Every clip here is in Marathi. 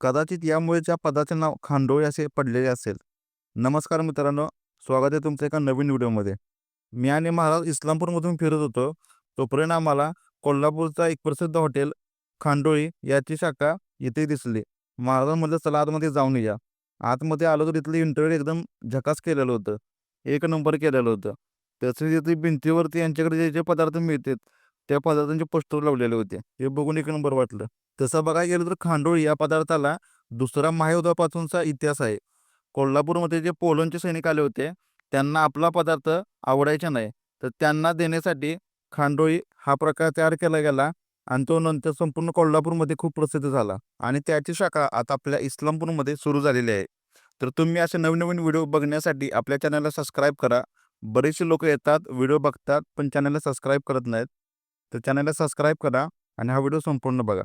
कदाचित यामुळे त्या पदाचे नाव खांडोळी असे पडलेले असेल. नमस्कार मित्रांनो स्वागत आहे तुमचं एका नवीन व्हिडिओमध्ये. मी आणि महाराज इस्लामपूरमधून फिरत होतो. तोपर्यंत आम्हाला कोल्हापूरचा एक प्रसिद्ध हॉटेल खांडोळी याची शाखा इथे दिसली. महाराज महाराजांमध्ये चला आतमध्ये जाऊन या आतमध्ये आलो तर इथलं इंटरव्ह्यू एकदम झकास केलेलं होतं. एक नंबर केलेलं होतं. तसेच इथे भिंतीवरती यांच्याकडे जे जे पदार्थ मिळतात त्या पदार्थांचे पोस्टर लावलेले होते. हे बघून एक नंबर वाटलं. तसं बघायला गेलं तर खांडोळी या पदार्थाला दुसरा महायुद्धापासूनचा इतिहास आहे. कोल्हापूरमध्ये जे पोलंडचे सैनिक आले होते त्यांना आपला पदार्थ आवडायचा नाही. तर त्यांना देण्यासाठी खांडोळी हा प्रकार तयार केला गेला आणि तो नंतर संपूर्ण कोल्हापूरमध्ये खूप प्रसिद्ध झाला. आणि त्याची शाखा आता आपल्या इस्लामपूरमध्ये सुरू झालेली आहे. तर तुम्ही असे नवीन नवीन व्हिडिओ बघण्यासाठी आपल्या चॅनलला सबस्क्राईब करा. बरेचसे लोक येतात व्हिडिओ बघतात पण चॅनलला सबस्क्राईब करत नाहीत. तर चॅनलला सबस्क्राईब करा आणि हा व्हिडिओ संपूर्ण बघा.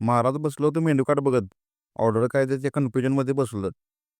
महाराज बसलो होतो मेन्यू कार्ड बघत. ऑर्डर काय त्याच्या कन्फ्युजनमध्ये बसलो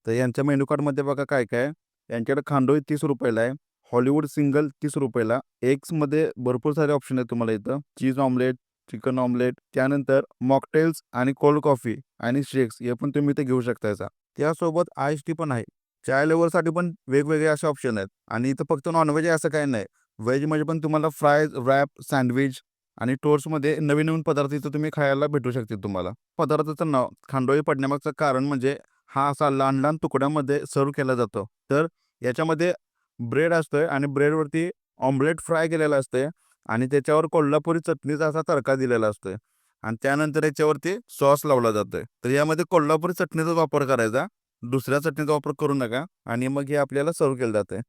तर यांच्या मेन्यू कार्डमध्ये बघा काय काय यांच्याकडे खांडोळी तीस रुपयाला आहे. हॉलिवूड सिंगल तीस रुपयाला. एग्समध्ये भरपूर सारे ऑप्शन आहेत तुम्हाला इथं. चीज ऑमलेट चिकन ऑमलेट त्यानंतर मॉकटेल्स आणि कोल्ड कॉफी आणि शेक्स हे पण तुम्ही इथे घेऊ शकता याचा. त्यासोबत एस टी पण आहे. चाय लेवरसाठी पण वेगवेगळे असे ऑप्शन आहेत. आणि इथं फक्त नॉनव्हेज आहे असं काही नाही. व्हेजमध्ये पण तुम्हाला फ्रायज रॅप सँडविच आणि टोर्समध्ये नवीन नवीन पदार्थ इथं तुम्ही खायला भेटू शकतील तुम्हाला. पदार्थाचं नाव खांडोळी पडण्यामागचं कारण म्हणजे हा असा लहान लहान तुकड्यामध्ये सर्व केला जातो. तर याच्यामध्ये ब्रेड असतोय आणि ब्रेडवरती ऑमलेट फ्राय केलेलं असतंय आणि त्याच्यावर कोल्हापुरी चटणीचा असा तडका दिलेला असतोय आणि त्यानंतर याच्यावरती सॉस लावला जातोय. तर यामध्ये कोल्हापुरी चटणीचाच वापर करायचा. दुसऱ्या चटणीचा वापर करू नका आणि मग हे आपल्याला सर्व केलं जातंय.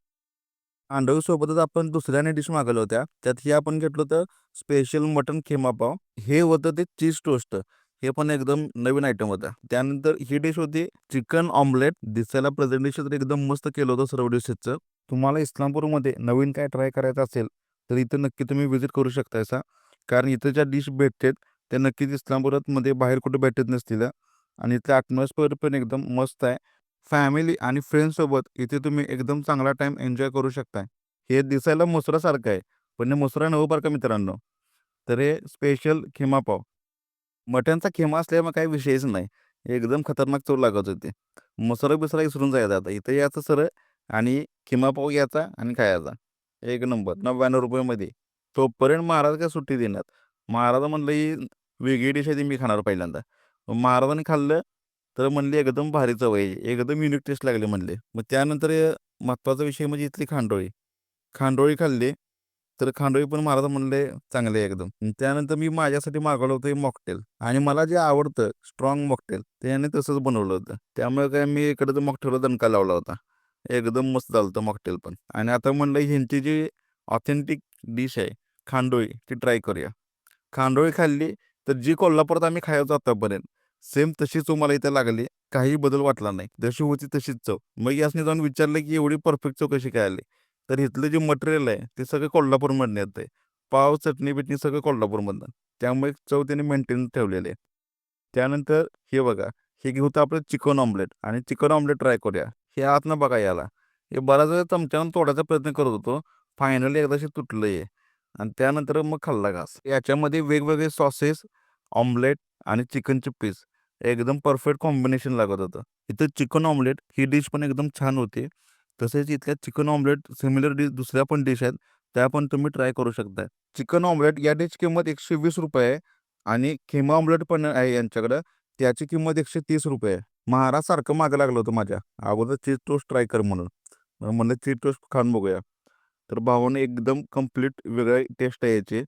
अंडोळी सोबतच आपण दुसऱ्याने डिश मागवल्या होत्या. त्यात हे आपण घेतलं होतं स्पेशल मटन खेमा पाव. हे होतं ते चीज टोस्ट हे पण एकदम नवीन आयटम होता. त्यानंतर ही डिश होती चिकन ऑमलेट दिसायला प्रेझेंटेशन तर एकदम मस्त केलं होतं सर्व डिशेसचं तुम्हाला इस्लामपूरमध्ये नवीन काय ट्राय करायचं असेल तर इथं नक्की तुम्ही व्हिजिट करू शकता असा. कारण इथं ज्या डिश भेटतात त्या नक्कीच इस्लामपुरातमध्ये बाहेर कुठे भेटत नसतील. आणि इथलं ॲटमॉस्फिअर पण एकदम मस्त आहे. फॅमिली आणि फ्रेंड्ससोबत इथे तुम्ही एकदम चांगला टाईम एन्जॉय करू शकताय. हे दिसायला मुसरासारखं आहे पण हे मुसरा नवं बरं का मित्रांनो. तर हे स्पेशल खिमा पाव. मटणचा खिमा असल्यामुळे काही विषयच नाही. एकदम खतरनाक चव लागत होते. मसुरा बिसरा विसरून जायचा आता. इथं यायचं सरळ आणि खिमा पाव घ्यायचा आणि खायचा. एक नंबर. नव्याण्णव रुपयामध्ये. तोपर्यंत महाराज काय सुट्टी देण्यात महाराज म्हणलं ही वेगळी डिश आहे ती मी खाणार पहिल्यांदा. मग महाराजांनी खाल्लं तर म्हणले एकदम भारी चव आहे. एकदम युनिक टेस्ट लागले म्हणले. मग त्यानंतर हे महत्त्वाचा विषय म्हणजे इथली खांडोळी. खांडोळी खाल्ली तर खांडोळी पण महाराज म्हणले चांगले आहे एकदम. त्यानंतर मी माझ्यासाठी मागवलं होतं मॉकटेल आणि मला जे आवडतं स्ट्रॉंग मॉकटेल त्याने तसंच बनवलं होतं. त्यामुळे काय मी इकडं मॉकटेलला दणका लावला होता. एकदम मस्त झालं होतं मॉकटेल पण. आणि आता म्हणलं ह्यांची जी ऑथेंटिक डिश आहे खांडोळी ती ट्राय करूया. खांडोळी खाल्ली तर जी कोल्हापुरात आम्ही खायचो आतापर्यंत सेम तशीच तुम्हाला इथे लागली काही बदल वाटला नाही. जशी होती तशीच चव. मग यासने जाऊन विचारलं की एवढी परफेक्ट चव कशी काय आली? तर इथलं जे मटेरियल आहे ते सगळं कोल्हापूरमधनं येतं आहे पाव चटणी बिटणी सगळं कोल्हापूरमधनं. त्यामुळे चव त्याने मेंटेन ठेवलेली आहे. त्यानंतर हे बघा हे होतं आपलं चिकन ऑमलेट आणि चिकन ऑमलेट ट्राय करूया. हे आतनं बघा याला. हे बराच वेळ चमच्यानं तोडायचा प्रयत्न करत होतो. फायनली एकदाशी तुटलं आहे आणि त्यानंतर मग खाल्ला घास. याच्यामध्ये वेगवेगळे सॉसेस ऑमलेट आणि चिकनचे पीस. एकदम परफेक्ट कॉम्बिनेशन लागत होतं. इथं चिकन ऑमलेट ही डिश पण एकदम छान होती. तसेच इथल्या चिकन ऑमलेट सिमिलर डिश दुसऱ्या पण डिश आहेत. त्या पण तुम्ही ट्राय करू शकता चिकन ऑमलेट या डिश किंमत एकशे वीस रुपये आहे. आणि खेमा ऑमलेट पण आहे यांच्याकडं. त्याची किंमत एकशे तीस रुपये आहे. महाराज सारखं मागं लागलं होतं माझ्या. अगोदर चीज टोस्ट ट्राय कर म्हणून. म्हणलं चीज टोस्ट खाऊन बघूया. तर भावाने एकदम कंप्लीट वेगळी टेस्ट आहे याची.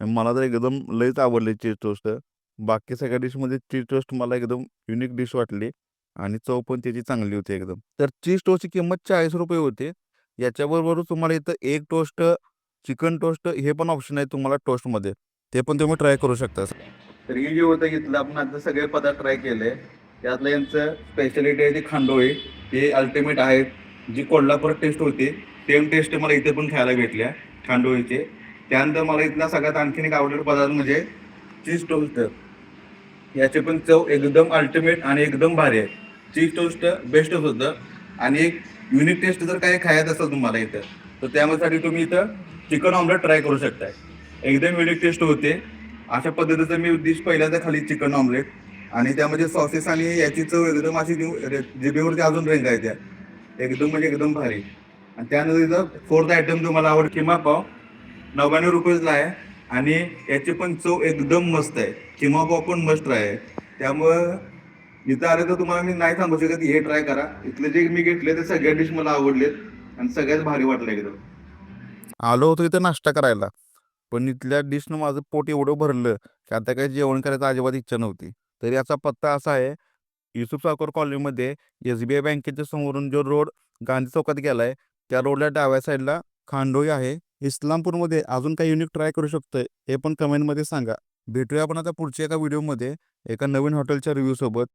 आणि मला तर एकदम लईच आवडली चीज टोस्ट. बाकी सगळ्या डिशमध्ये चीज टोस्ट मला एकदम युनिक डिश वाटली आणि चव पण त्याची चांगली होती एकदम. तर चीज टोस्टची किंमत चाळीस रुपये होते. याच्याबरोबर तुम्हाला इथं एक टोस्ट चिकन टोस्ट हे पण ऑप्शन आहे तुम्हाला टोस्टमध्ये. ते पण तुम्ही ट्राय करू शकता. तर हे जे होतं घेतलं आपण आता सगळे पदार्थ ट्राय केले. त्यातलं यांचं स्पेशालिटी आहे ती खांडोळी. हे अल्टिमेट आहेत. जी कोल्हापूर टेस्ट होती सेम टेस्ट मला इथे पण खायला भेटल्या खांडोळीचे. त्यानंतर मला इथला सगळ्यात आणखीन एक आवडलेला पदार्थ म्हणजे चीज टोस्ट. याचे पण चव एकदम अल्टिमेट आणि एकदम भारी आहे. चीज टोस्ट बेस्टच होतं आणि एक युनिक टेस्ट जर काही खायचं असेल तुम्हाला इथं तर त्यामध्ये तुम्ही इथं चिकन ऑमलेट ट्राय करू शकताय. एकदम युनिक टेस्ट होते. अशा पद्धतीचं मी डिश पहिल्यांदा खाली चिकन ऑमलेट आणि त्यामध्ये सॉसेस आणि याची चव एकदम अशी देऊ- जिभेवरती अजून रेंज आहे त्या. एकदम म्हणजे एकदम भारी. आणि त्यानंतर इथं फोर्थ आयटम तुम्हाला आवड किमा पाव. नव्याण्णव रुपयेला आहे. आणि याची पण चव एकदम मस्त आहे. किमा पण मस्त आहे. त्यामुळं इथं आलं तर तुम्हाला मी नाही सांगू शकत हे ट्राय करा. इथले जे मी घेतले ते सगळ्या डिश मला आवडलेत आणि सगळ्यात भारी वाटलं एकदम. आलो होतो इथं नाश्ता करायला पण इथल्या डिशनं माझं पोट एवढं भरलं की आता काही जेवण करायचं अजिबात इच्छा नव्हती. तर याचा पत्ता असा आहे युसुफ सावकर कॉलनीमध्ये एस बी आय बँकेच्या समोरून जो रोड गांधी चौकात गेलाय त्या रोडला डाव्या साईडला खांडोई आहे. इस्लामपूरमध्ये अजून काही युनिक ट्राय करू शकतोय हे पण कमेंटमध्ये सांगा. भेटूया आपण आता पुढच्या एका व्हिडिओमध्ये एका नवीन हॉटेलच्या रिव्ह्यूसोबत